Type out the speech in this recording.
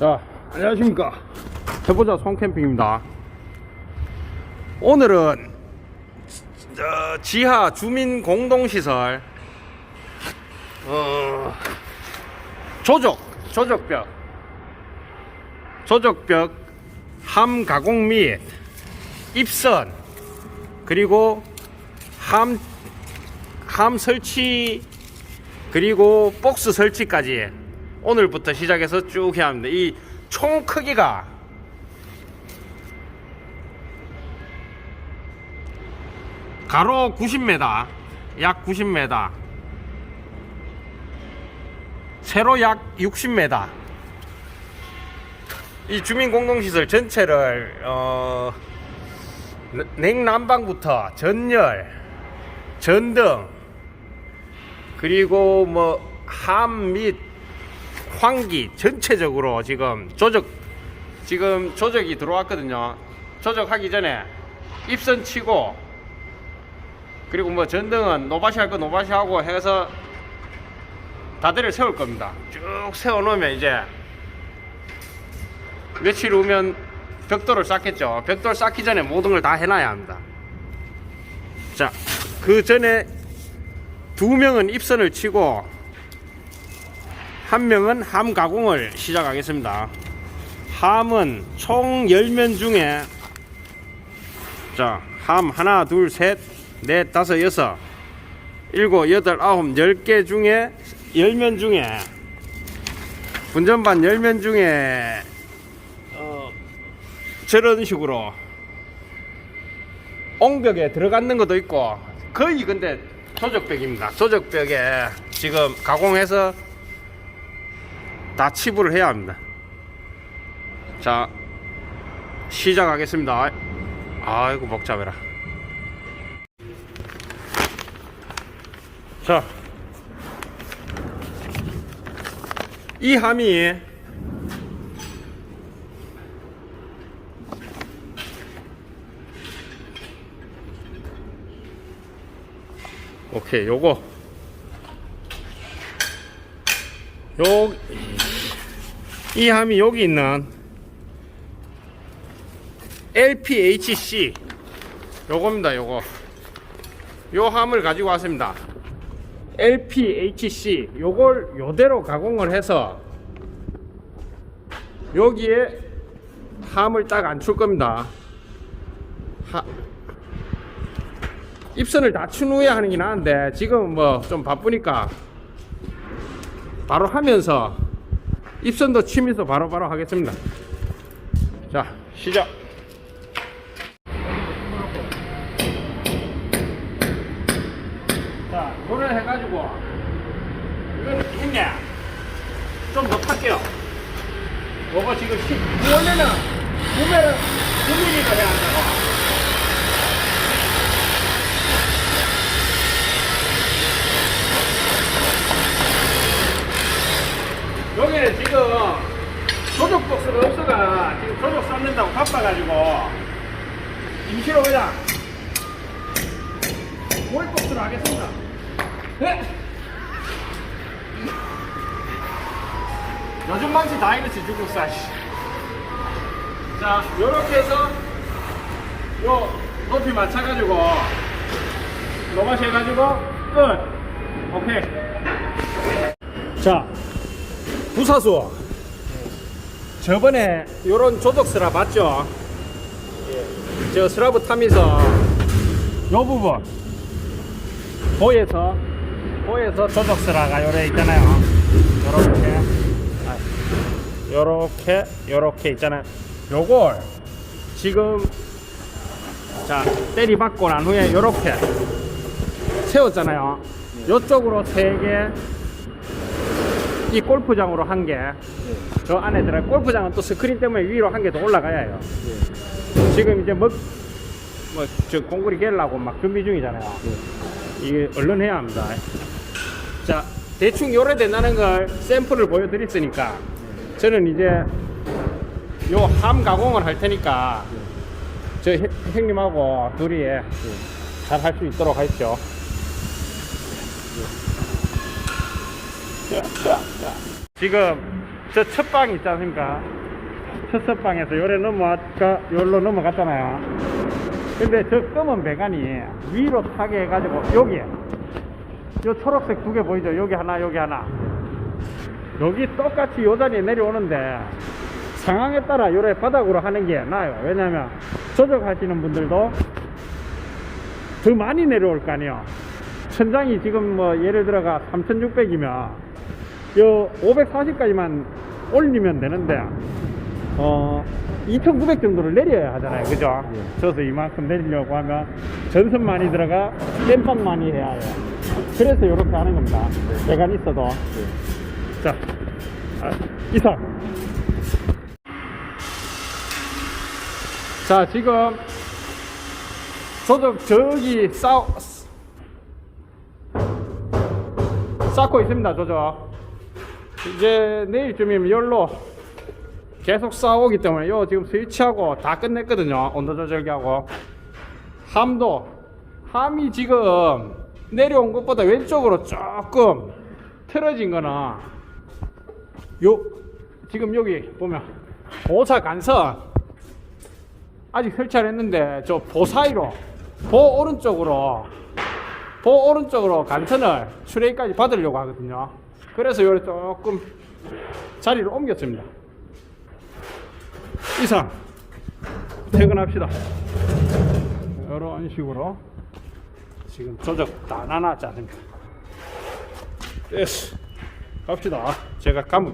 자, 안녕하십니까. 해보자 송캠핑입니다. 오늘은 어, 지하 주민 공동시설 어, 조적, 조적벽, 조적벽 함 가공 및 입선 그리고 함, 함 설치 그리고 박스 설치까지 오늘부터 시작해서 쭉 해야 합니다. 이 총 크기가 가로 90m, 약 90m, 세로 약 60m. 이 주민공동시설 전체를 어, 냉난방부터 전열, 전등, 그리고 뭐 함 및 환기 전체적으로 지금 조적 지금 조적이 들어왔거든요. 조적하기 전에 입선 치고 그리고 뭐 전등은 노바시 할 거 노바시 하고 해서 다대를 세울 겁니다. 쭉 세워 놓으면 이제 며칠 후면 벽돌을 쌓겠죠. 벽돌 쌓기 전에 모든 걸 다 해놔야 합니다. 자, 그 전에 두 명은 입선을 치고 한 명은 함 가공을 시작하겠습니다. 함은 총 10면 중에 자, 함 하나, 둘, 셋, 넷, 다섯, 여섯, 일곱, 여덟, 아홉, 열 개 중에 10면 중에 분전반 10면 중에 어, 저런 식으로 옹벽에 들어가는 것도 있고 거의 근데 조적벽입니다. 조적벽에 지금 가공해서 다 치부를 해야 합니다. 자, 시작하겠습니다. 아이고 복잡해라. 자, 이 함이 오케이 요거 요 이 함이 여기 있는 LPHC 요겁니다 요거. 요 함을 가지고 왔습니다. LPHC 요걸 요대로 가공을 해서 여기에 함을 딱 안출 겁니다. 하, 입선을 낮춘 후에 하는 게 나은데 지금 뭐 좀 바쁘니까 바로 하면서 입선도 치면서 바로 바로 하겠습니다. 자 시작. 자 이거를 해가지고 이거는 있네 좀더 탈게요. 요거 지금 10, 원래는 9mm, 9mm가 해야 한다고 여기는 지금 조적 없어가 지금 조적 쌓는다고 바빠가지고 임시로 그냥 복수를 하겠습니다. 네? 요즘 망치 다 이렇지 중국사 씨. 자 요렇게 해서 요 높이 맞춰가지고 노마시 해가지고 끝 오케이 자 부사수 저번에 요런 조적 스라 봤죠? 저 스라브 타면서 요 부분 보에서 보에서 조적 스라가 요래 있잖아요. 요렇게. 아, 요렇게 요렇게 있잖아요. 요걸 지금 자 때리 받고 난 후에 요렇게 세웠잖아요. 요쪽으로 세개 이 골프장으로 한 개, 저 안에 들어 골프장은 또 스크린 때문에 위로 한 개 더 올라가야 해요. 지금 이제 먹, 뭐, 저 공구리 개려고 막 준비 중이잖아요. 이게 얼른 해야 합니다. 자, 대충 요래 된다는 걸 샘플을 보여드렸으니까 저는 이제 요 함 가공을 할 테니까 저 형- 형님하고 둘이 잘 할 수 있도록 하십시오. 지금 저 첫방 있지 않습니까? 첫 방에서 요래 넘어가, 요로 넘어갔잖아요. 근데 저 검은 배관이 위로 타게 해가지고, 여기에. 요 초록색 두 개 보이죠? 여기 하나, 여기 하나. 여기 똑같이 요 자리에 내려오는데, 상황에 따라 요래 바닥으로 하는 게 나아요. 왜냐면, 조작하시는 분들도 더 많이 내려올 거 아니에요. 천장이 지금 뭐 예를 들어가 3600이면 요 540까지만 올리면 되는데 어 2900 정도를 내려야 하잖아요. 그죠? 저서 이만큼 내리려고 하면 전선 많이 들어가 땜빵 많이 해야 해요. 그래서 이렇게 하는 겁니다. 배관 있어도. 자, 아, 이상. 자, 지금 저도 저기 싸 쌓고 있습니다, 저저. 이제 내일쯤이면 열로 계속 싸우기 때문에 요 지금 스위치하고 다 끝냈거든요. 온도 조절기하고 함도 함이 지금 내려온 것보다 왼쪽으로 조금 틀어진 거는 요 지금 여기 보면 보사 간선 아직 설치 안 했는데 저 보 사이로 보 오른쪽으로 보 오른쪽으로 간선을 트레이까지 받으려고 하거든요. 그래서 요래 조금 자리를 옮겼습니다. 이상 퇴근합시다. 이런 식으로 지금 조작 다 나눴지 않습니까? 됐어. 갑시다. 제가 가면